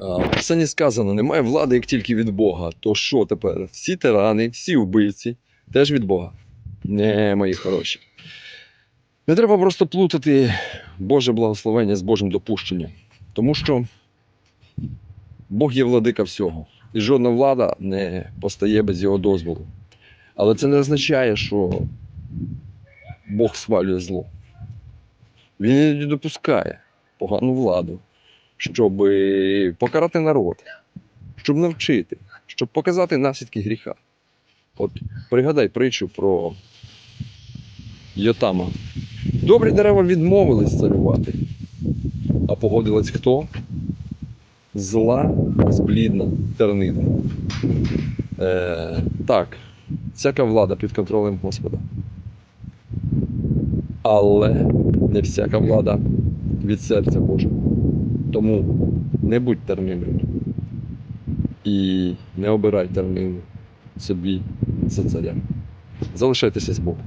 В Писанні сказано, немає влади, як тільки від Бога. То що тепер? Всі тирани, всі вбивці теж від Бога. Не, мої хороші. Не треба просто плутати Боже благословення з Божим допущенням. Тому що Бог є владика всього. І жодна влада не постає без його дозволу. Але це не означає, що Бог свалює зло. Він іноді допускає погану владу, щоб покарати народ, щоб навчити, щоб показати наслідки гріха. От пригадай притчу про Йотама. Добрі дерева відмовились царювати. А погодилась хто? Зла, зблідна тернина. Е, так, всяка влада під контролем Господа. Але не всяка влада від серця Божого. Тому не будь терниною. І не обирай тернину собі за царя. Залишайтеся з Богом.